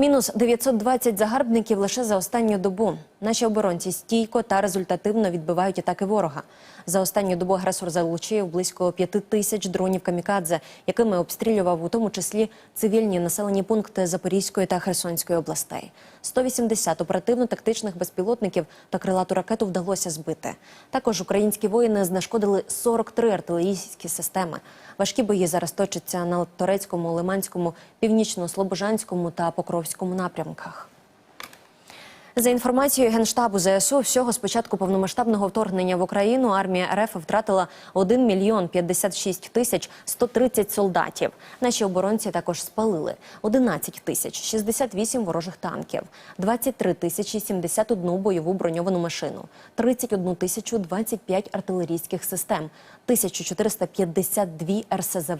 Мінус 920 загарбників лише за останню добу. Наші оборонці стійко та результативно відбивають атаки ворога. За останню добу агресор залучив близько п'яти тисяч дронів камікадзе, якими обстрілював у тому числі цивільні населені пункти Запорізької та Херсонської областей. 180 оперативно-тактичних безпілотників та крилату ракету вдалося збити. Також українські воїни знешкодили 43 артилерійські системи. Важкі бої зараз точаться на Торецькому, Лиманському, Північно-Слобожанському та Покровському напрямках. За інформацією Генштабу ЗСУ, всього з початку повномасштабного вторгнення в Україну армія РФ втратила 1 мільйон 56 тисяч 130 солдатів. Наші оборонці також спалили 11 тисяч 68 ворожих танків, 23 тисячі 71 бойову броньовану машину, 31 тисячу 25 артилерійських систем, 1452 РСЗВ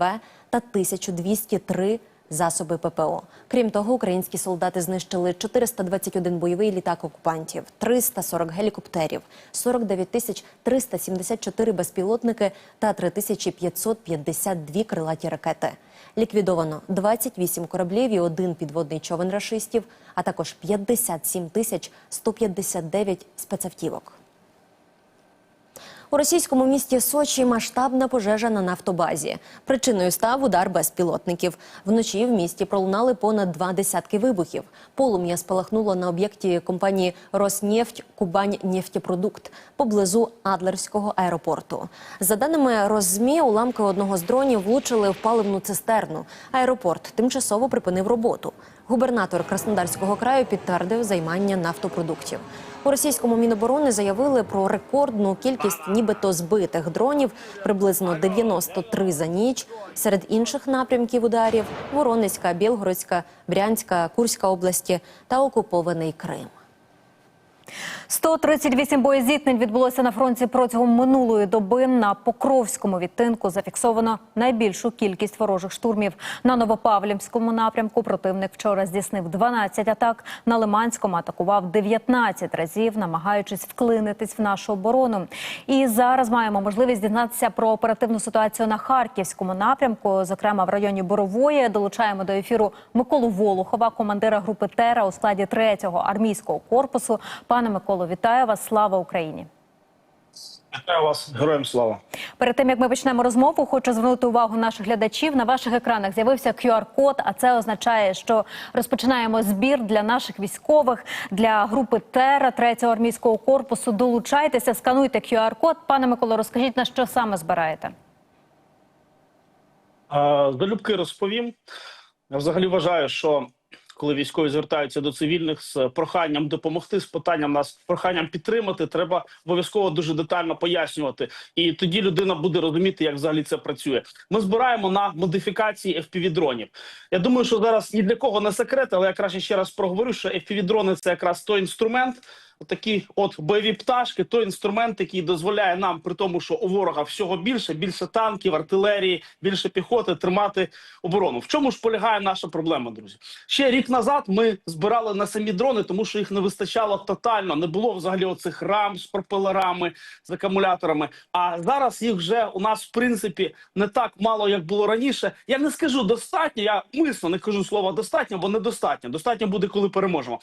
та 1203 засоби ППО. Крім того, українські солдати знищили 421 бойовий літак окупантів, 340 гелікоптерів, 49 тисяч 374 безпілотники та 3552 крилаті ракети. Ліквідовано 28 кораблів і один підводний човен рашистів, а також 57 тисяч 159 спецавтівок. У російському місті Сочі масштабна пожежа на нафтобазі. Причиною став удар безпілотників. Вночі в місті пролунали понад два десятки вибухів. Полум'я спалахнуло на об'єкті компанії Роснефть Кубань нефтепродукт поблизу Адлерського аеропорту. За даними Роззмі, уламки одного з дронів влучили в паливну цистерну. Аеропорт тимчасово припинив роботу. Губернатор Краснодарського краю підтвердив займання нафтопродуктів. У російському міноборони заявили про рекордну кількість нібито збитих дронів, приблизно 93 за ніч. Серед інших напрямків ударів Воронезька, Білгородська, Брянська, Курська області та окупований Крим. 138 боєзіткнень відбулося на фронті протягом минулої доби. На Покровському відтинку зафіксовано найбільшу кількість ворожих штурмів. На Новопавлівському напрямку противник вчора здійснив 12 атак. На Лиманському атакував 19 разів, намагаючись вклинитись в нашу оборону. І зараз маємо можливість дізнатися про оперативну ситуацію на Харківському напрямку, зокрема в районі Борової. Долучаємо до ефіру Миколу Волохова, командира групи Тера у складі 3-го армійського корпусу. Пане Миколо, вітаю вас! Слава Україні! Вітаю вас, героям слава. Перед тим як ми почнемо розмову, хочу звернути увагу наших глядачів. На ваших екранах з'явився QR-код, а це означає, що розпочинаємо збір для наших військових для групи Тера 3-го армійського корпусу. Долучайтеся, скануйте QR-код. Пане Миколо, розкажіть на що саме збираєте? А, Залюбки розповім. Я взагалі вважаю, що коли військові звертаються до цивільних з проханням допомогти, з питанням нас проханням підтримати, треба обов'язково дуже детально пояснювати. І тоді людина буде розуміти, як взагалі це працює. Ми збираємо на модифікації FPV-дронів. Я думаю, що зараз ні для кого не секрет, але я краще ще раз проговорю, що FPV-дрони – це якраз той інструмент. Такі от бойові пташки, той інструмент, який дозволяє нам, при тому, що у ворога всього більше, більше танків, артилерії, більше піхоти, тримати оборону. В чому ж полягає наша проблема, друзі? Ще рік назад ми збирали на самі дрони, тому що їх не вистачало тотально. Не було взагалі оцих рам з пропелерами, з акумуляторами. А зараз їх вже у нас в принципі не так мало, як було раніше. Я не скажу достатньо. Я мисно не кажу слово достатньо, бо недостатньо. Достатньо буде, коли переможемо.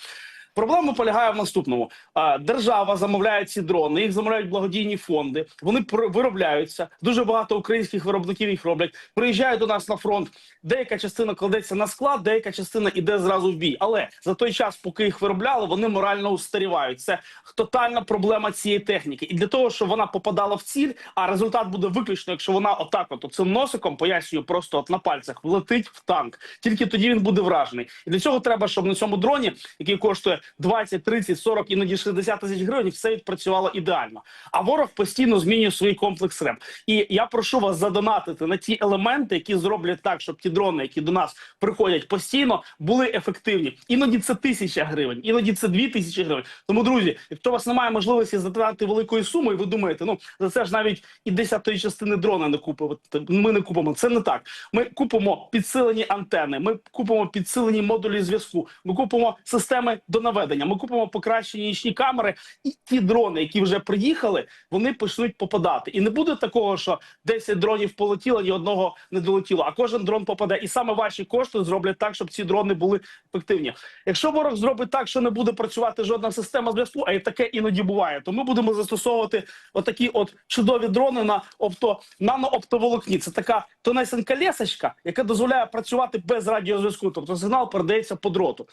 Проблема полягає в наступному: держава замовляє ці дрони, їх замовляють благодійні фонди. Вони виробляються. Дуже багато українських виробників їх роблять. Приїжджають до нас на фронт. Деяка частина кладеться на склад, деяка частина іде зразу в бій. Але за той час, поки їх виробляли, вони морально устарівають. Це тотальна проблема цієї техніки. І для того, щоб вона попадала в ціль, а результат буде виключно, якщо вона отак, от цим носиком пояснюю, просто от на пальцях влетить в танк. Тільки тоді він буде вражений. І для цього треба, щоб на цьому дроні, який коштує 20, 30, 40, іноді 60 тисяч гривень, все відпрацювало ідеально. А ворог постійно змінює свій комплекс РЕМ. І я прошу вас задонатити на ті елементи, які зроблять так, щоб ті дрони, які до нас приходять постійно, були ефективні. Іноді це тисяча гривень, іноді це дві тисячі гривень. Тому, друзі, якщо у вас немає можливості затратити великої суми, і ви думаєте, ну за це ж навіть і десятої частини дрона не купимо. Ми не купимо. Це не так. Ми купимо підсилені антени, ми купимо підсилені модулі зв'язку. Ми купимо системи до наведення. Ми купимо покращені нічні камери, і ті дрони, які вже приїхали, вони почнуть попадати. І не буде такого, що 10 дронів полетіло, ні одного не долетіло. А кожен дрон попаде. І саме ваші кошти зроблять так, щоб ці дрони були ефективні. Якщо ворог зробить так, що не буде працювати жодна система зв'язку, а і таке іноді буває, то ми будемо застосовувати отакі от чудові дрони на опто нанооптоволокні. Це така тонесенька лесочка, яка дозволяє працювати без радіозв'язку. Тобто сигнал передається по дроту.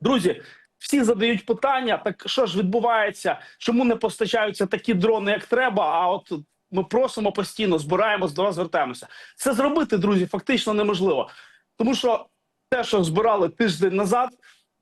Друзі, всі задають питання: так що ж відбувається? Чому не постачаються такі дрони, як треба? А от ми просимо постійно, збираємось до вас, звертаємося. Це зробити, друзі, фактично неможливо, тому що те, що збирали тиждень назад.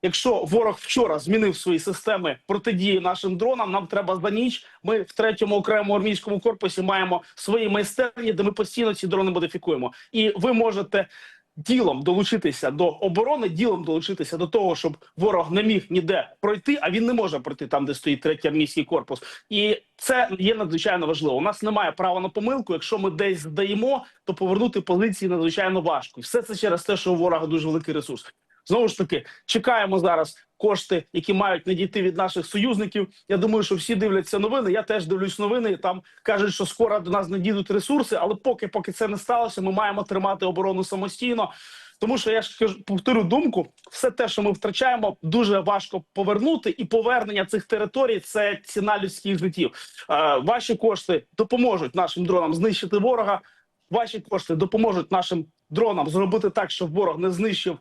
Якщо ворог вчора змінив свої системи протидії нашим дронам, нам треба за ніч. Ми в третьому окремому армійському корпусі маємо свої майстерні, де ми постійно ці дрони модифікуємо. І ви можете ділом долучитися до оборони, ділом долучитися до того, щоб ворог не міг ніде пройти, а він не може пройти там, де стоїть третій армійський корпус. І це є надзвичайно важливо. У нас немає права на помилку. Якщо ми десь здаємо, то повернути позиції надзвичайно важко. І все це через те, що у ворога дуже великий ресурс. Знову ж таки, чекаємо зараз кошти, які мають надійти від наших союзників. Я думаю, що всі дивляться новини. Я теж дивлюсь новини. Там кажуть, що скоро до нас надійдуть ресурси, але поки поки це не сталося, ми маємо тримати оборону самостійно. Тому що я ж кажу, повторю думку, все те, що ми втрачаємо, дуже важко повернути, і повернення цих територій це ціна людських життів. Е, ваші кошти допоможуть нашим дронам знищити ворога. Ваші кошти допоможуть нашим дронам зробити так, щоб ворог не знищив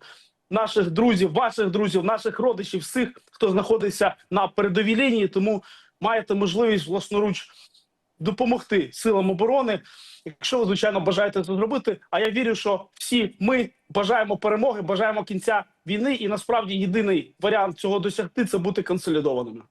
наших друзів, ваших друзів, наших родичів, всіх, хто знаходиться на передовій лінії. Тому маєте можливість власноруч допомогти силам оборони, якщо ви звичайно бажаєте це зробити. А я вірю, що всі ми бажаємо перемоги, бажаємо кінця війни, і насправді єдиний варіант цього досягти це бути консолідованими.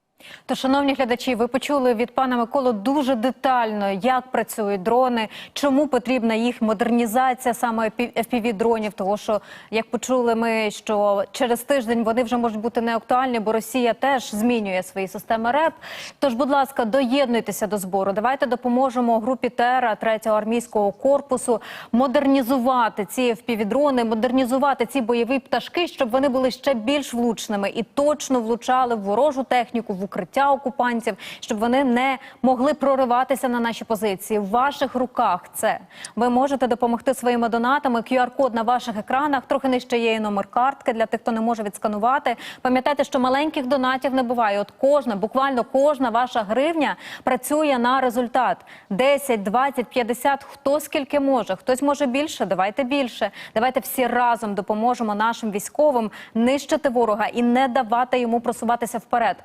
То, шановні глядачі, ви почули від пана Миколи дуже детально, як працюють дрони, чому потрібна їх модернізація саме fpv дронів Того, що як почули ми, що через тиждень вони вже можуть бути неактуальні, бо Росія теж змінює свої системи РЕП. Тож, будь ласка, доєднуйтеся до збору. Давайте допоможемо групі Тера 3-го армійського корпусу модернізувати ці fpv дрони модернізувати ці бойові пташки, щоб вони були ще більш влучними і точно влучали в ворожу техніку, в укриття окупантів, щоб вони не могли прориватися на наші позиції. В ваших руках це ви можете допомогти своїми донатами. QR-код на ваших екранах. Трохи нижче є і номер картки для тих, хто не може відсканувати. Пам'ятайте, що маленьких донатів не буває. От кожна, буквально кожна ваша гривня працює на результат. 10, 20, 50, хто скільки може. Хтось може більше. Давайте більше. Давайте всі разом допоможемо нашим військовим нищити ворога і не давати йому просуватися вперед.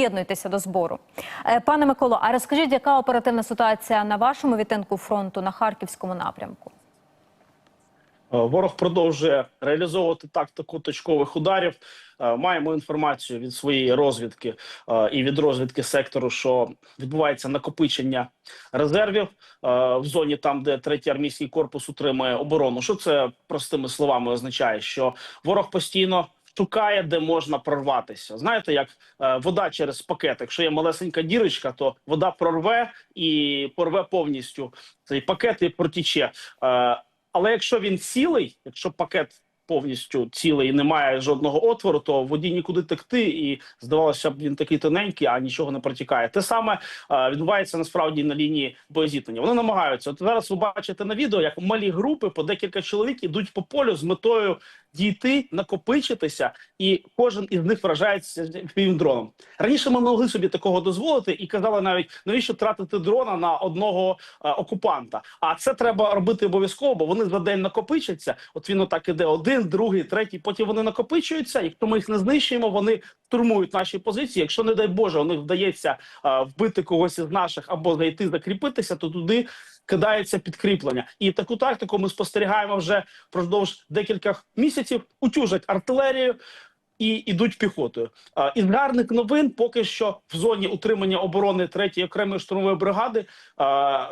Доєднуйтеся до збору. Е, Пане Миколо, а розкажіть, яка оперативна ситуація на вашому відтинку фронту на харківському напрямку? Е, Ворог продовжує реалізовувати тактику точкових ударів. Е, Маємо інформацію від своєї розвідки і від розвідки сектору, що відбувається накопичення резервів в зоні, там де третій армійський корпус утримує оборону. Що це простими словами означає? Що ворог постійно шукає, де можна прорватися. Знаєте, як е, вода через пакет. Якщо є малесенька дірочка, то вода прорве і порве повністю цей пакет і протіче. Е, але якщо він цілий, якщо пакет повністю цілий і немає жодного отвору, то воді нікуди текти, і здавалося б, він такий тоненький, а нічого не протікає. Те саме е, відбувається насправді на лінії боєзіткнення. Вони намагаються. От зараз ви бачите на відео, як малі групи по декілька чоловік ідуть по полю з метою дійти, накопичитися, і кожен із них вражається дроном. Раніше ми могли собі такого дозволити і казали навіть навіщо тратити дрона на одного е, окупанта. А це треба робити обов'язково, бо вони за день накопичаться. От він отак іде один, другий, третій. Потім вони накопичуються. Якщо ми їх не знищуємо, вони штурмують наші позиції. Якщо не дай Боже, у них вдається а, вбити когось із наших або знайти закріпитися, то туди кидається підкріплення. І таку тактику ми спостерігаємо вже впродовж декількох місяців. Утюжать артилерію. І йдуть піхотою. Із гарних новин поки що в зоні утримання оборони третьої окремої штурмової бригади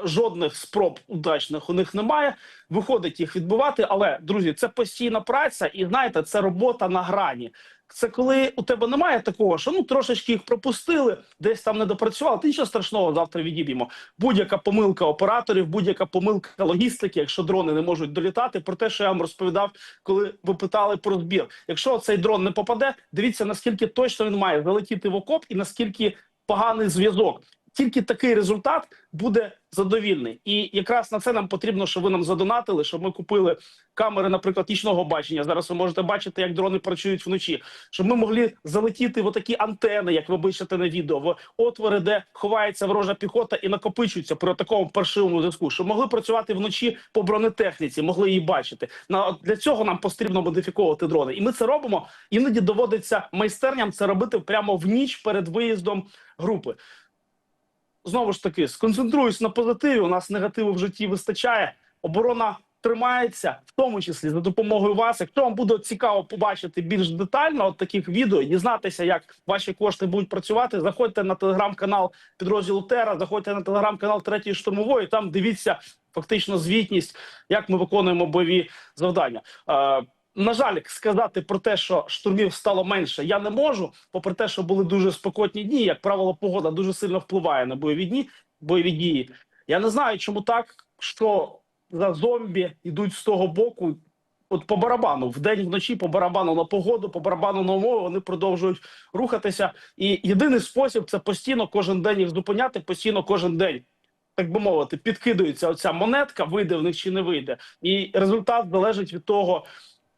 жодних спроб удачних у них немає. Виходить їх відбувати, Але друзі, це постійна праця, і знаєте, це робота на грані. Це коли у тебе немає такого, що ну трошечки їх пропустили, десь там не допрацювали. Ти нічого страшного завтра відіб'ємо. Будь-яка помилка операторів, будь-яка помилка логістики, якщо дрони не можуть долітати. Про те, що я вам розповідав, коли ви питали про збір. Якщо цей дрон не попаде, дивіться наскільки точно він має залетіти в окоп і наскільки поганий зв'язок. Тільки такий результат буде задовільний, і якраз на це нам потрібно, щоб ви нам задонатили, щоб ми купили камери, наприклад, нічного бачення. Зараз ви можете бачити, як дрони працюють вночі. Щоб ми могли залетіти в отакі антени, як ви бачите на відео, в отвори, де ховається ворожа піхота і накопичується при такому паршивому зв'язку. Щоб могли працювати вночі по бронетехніці, могли її бачити. На для цього нам потрібно модифіковувати дрони, і ми це робимо. Іноді доводиться майстерням це робити прямо в ніч перед виїздом групи знову ж таки сконцентруюсь на позитиві. У нас негативу в житті вистачає. Оборона тримається, в тому числі за допомогою вас. Якщо вам буде цікаво побачити більш детально от таких відео, дізнатися, як ваші кошти будуть працювати. Заходьте на телеграм-канал підрозділу Тера, заходьте на телеграм-канал третьої штурмової. Там дивіться фактично звітність, як ми виконуємо бойові завдання. На жаль, сказати про те, що штурмів стало менше, я не можу. Попри те, що були дуже спекотні дні, як правило, погода дуже сильно впливає на бойові дні, бойові дії. Я не знаю, чому так, що за зомбі йдуть з того боку. От по барабану вдень вночі, по барабану на погоду, по барабану на умови вони продовжують рухатися. І єдиний спосіб це постійно кожен день їх зупиняти, постійно кожен день, так би мовити, підкидується оця монетка, вийде в них чи не вийде. І результат залежить від того,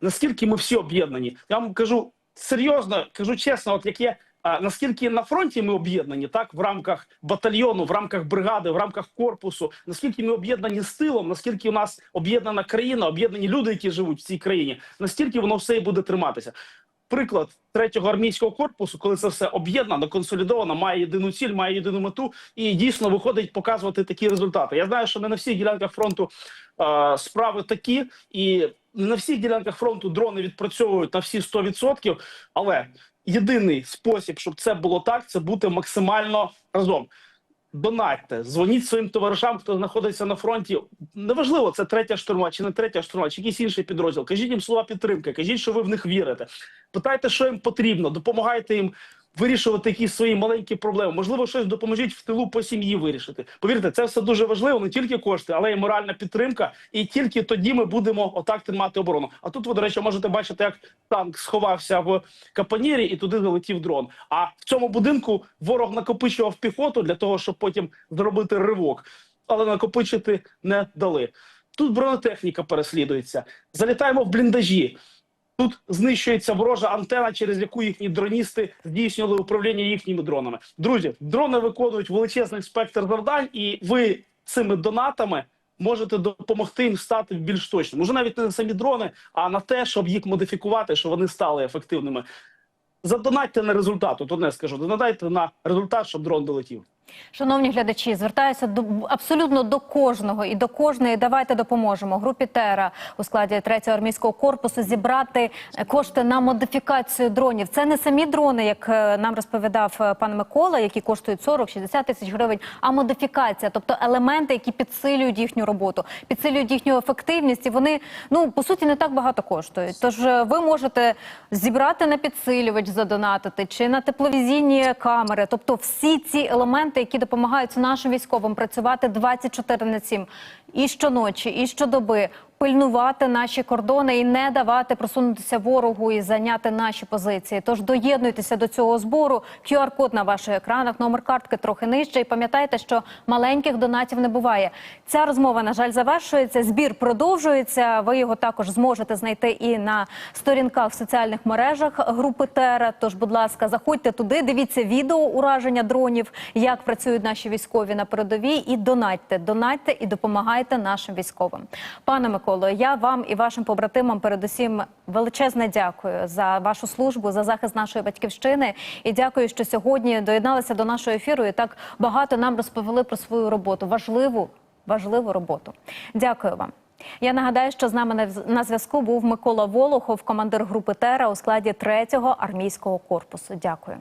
наскільки ми всі об'єднані. Я вам кажу серйозно, кажу чесно, от як є. А наскільки на фронті ми об'єднані, так в рамках батальйону, в рамках бригади, в рамках корпусу, наскільки ми об'єднані з тилом, наскільки у нас об'єднана країна, об'єднані люди, які живуть в цій країні, настільки воно все і буде триматися. Приклад третього армійського корпусу, коли це все об'єднано, консолідовано, має єдину ціль, має єдину мету, і дійсно виходить показувати такі результати. Я знаю, що не на всіх ділянках фронту е, справи такі, і на всіх ділянках фронту дрони відпрацьовують на всі 100%, але єдиний спосіб, щоб це було так, це бути максимально разом. Донатьте, дзвоніть своїм товаришам, хто знаходиться на фронті. Неважливо, це третя штурма, чи не третя штурма, чи якийсь інший підрозділ. Кажіть їм слова підтримки, кажіть, що ви в них вірите. Питайте, що їм потрібно, допомагайте їм вирішувати якісь свої маленькі проблеми. Можливо, щось допоможіть в тилу по сім'ї вирішити. Повірте, це все дуже важливо, не тільки кошти, але й моральна підтримка. І тільки тоді ми будемо отак тримати оборону. А тут ви, до речі, можете бачити, як танк сховався в капонірі і туди залетів дрон. А в цьому будинку ворог накопичував піхоту для того, щоб потім зробити ривок, але накопичити не дали. Тут бронетехніка переслідується. Залітаємо в бліндажі. Тут знищується ворожа антена, через яку їхні дроністи здійснювали управління їхніми дронами. Друзі, дрони виконують величезний спектр завдань, і ви цими донатами можете допомогти їм стати більш точним. Може, навіть не на самі дрони, а на те, щоб їх модифікувати, щоб вони стали ефективними. Задонатьте на результат. От одне скажу, донатайте на результат, щоб дрон долетів. Шановні глядачі, звертаюся до абсолютно до кожного і до кожної. Давайте допоможемо групі Тера у складі 3-го армійського корпусу зібрати е, кошти на модифікацію дронів. Це не самі дрони, як е, нам розповідав е, пан Микола, які коштують 40-60 тисяч гривень, а модифікація, тобто елементи, які підсилюють їхню роботу, підсилюють їхню ефективність. І вони ну по суті не так багато коштують. Тож ви можете зібрати на підсилювач, задонатити чи на тепловізійні камери, тобто всі ці елементи, які допомагають нашим військовим працювати 24 на 7 і щоночі, і щодоби. Пильнувати наші кордони і не давати просунутися ворогу і зайняти наші позиції. Тож доєднуйтеся до цього збору. QR-код на ваших екранах, номер картки трохи нижче. І пам'ятайте, що маленьких донатів не буває. Ця розмова, на жаль, завершується. Збір продовжується. Ви його також зможете знайти і на сторінках в соціальних мережах групи Тера. Тож, будь ласка, заходьте туди, дивіться відео ураження дронів, як працюють наші військові на передовій, і донатьте, донатьте і допомагайте нашим військовим. Пане Миколо, я вам і вашим побратимам передусім величезне дякую за вашу службу, за захист нашої батьківщини. І дякую, що сьогодні доєдналися до нашого ефіру і так багато нам розповіли про свою роботу. Важливу, важливу роботу. Дякую вам. Я нагадаю, що з нами на на зв'язку був Микола Волохов, командир групи Тера у складі 3-го армійського корпусу. Дякую.